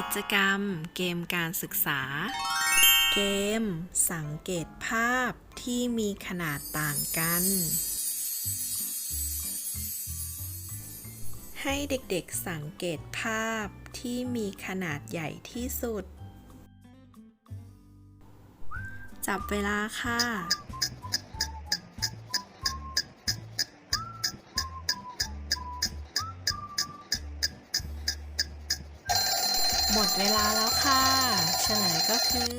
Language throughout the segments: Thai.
กิจกรรม เกมการศึกษา เกม สังเกตภาพที่มีขนาดต่างกัน ให้เด็กๆสังเกตภาพที่มีขนาดใหญ่ที่สุด จับเวลาค่ะ หมดเวลาแล้วค่ะ เฉลยก็คือ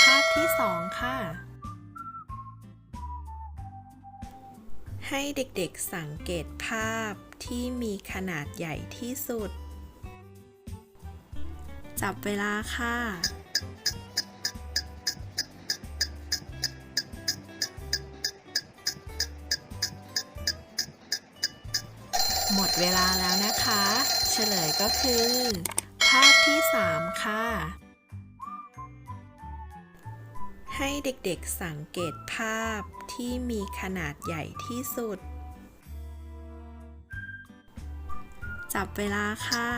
ภาพที่สองค่ะ ให้เด็กๆสังเกตภาพที่มีขนาดใหญ่ที่สุด จับเวลาค่ะหมดเวลาแล้วนะคะ เฉลยก็คือ ให้เด็กๆสังเกตภาพที่มีขนาดใหญ่ที่สุด จับเวลาค่ะ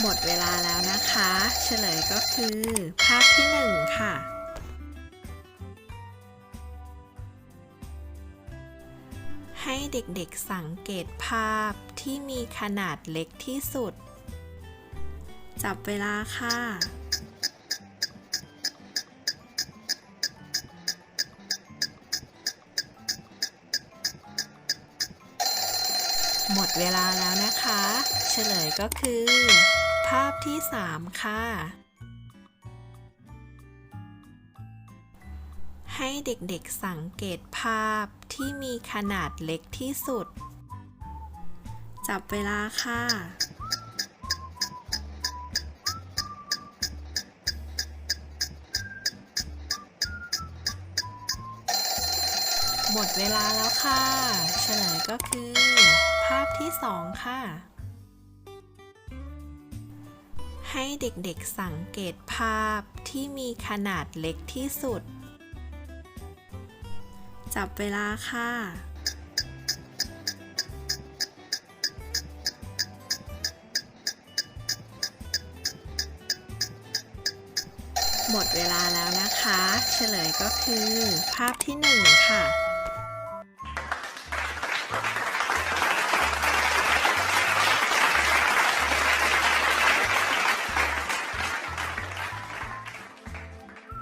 หมดเวลาแล้วนะคะ เฉลยก็คือภาพที่ 1 ค่ะ ให้เด็กๆสังเกตภาพที่มีขนาดเล็กที่สุด จับเวลาค่ะหมดเวลาแล้วนะคะ เฉลยก็คือ ภาพที่ 3 ค่ะ ให้เด็กๆสังเกตภาพที่มีขนาดเล็กที่สุด จับเวลาค่ะ หมดเวลาแล้วค่ะ เฉลยก็คือ ภาพที่2ค่ะ ให้เด็กๆสังเกตภาพที่มีขนาดเล็กที่สุด จับเวลาค่ะ หมดเวลาแล้วนะคะ เฉลยก็คือภาพที่ 1 ค่ะ